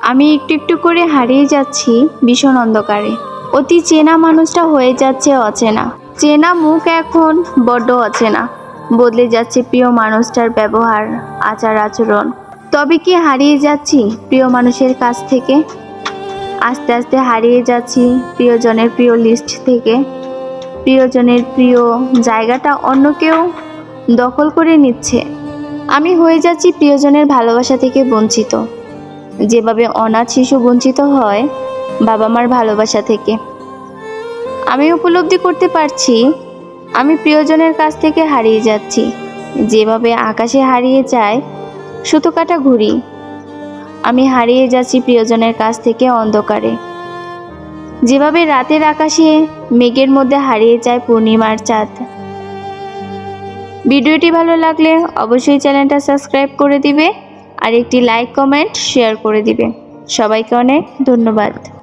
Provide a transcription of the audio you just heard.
আমি একটু একটু করে হারিয়ে যাচ্ছি ভীষণ অন্ধকারে। অতি চেনা মানুষটা হয়ে যাচ্ছে অচেনা। চেনা মুখ এখন বড্ড অচেনা। বদলে যাচ্ছে প্রিয় মানুষটার ব্যবহার, আচার, আচরণ। তবে কি হারিয়ে যাচ্ছি প্রিয় মানুষের কাছ থেকে? আস্তে আস্তে হারিয়ে যাচ্ছি প্রিয়জনের প্রিয় লিস্ট থেকে। প্রিয়জনের প্রিয় জায়গাটা অন্য কেউ দখল করে নিচ্ছে। আমি হয়ে যাচ্ছি প্রিয়জনের ভালোবাসা থেকে বঞ্চিত। যেভাবে অনাথ শিশু বঞ্চিত হয় বাবা মার ভালোবাসা থেকে। আমি উপলব্ধি করতে পারছি, আমি প্রিয়জনের কাছ থেকে হারিয়ে যাচ্ছি। যেভাবে আকাশে হারিয়ে যায় সুতো কাটা ঘুরি। আমি হারিয়ে যাচ্ছি প্রিয়জনের কাছ থেকে অন্ধকারে। যেভাবে রাতের আকাশে মেঘের মধ্যে হারিয়ে যায় পূর্ণিমার চাঁদ। ভিডিওটি ভালো লাগলে অবশ্যই চ্যানেলটা সাবস্ক্রাইব করে দিবে। আর একটি লাইক কমেন্ট শেয়ার করে দিবে। সবাইকে অনেক ধন্যবাদ।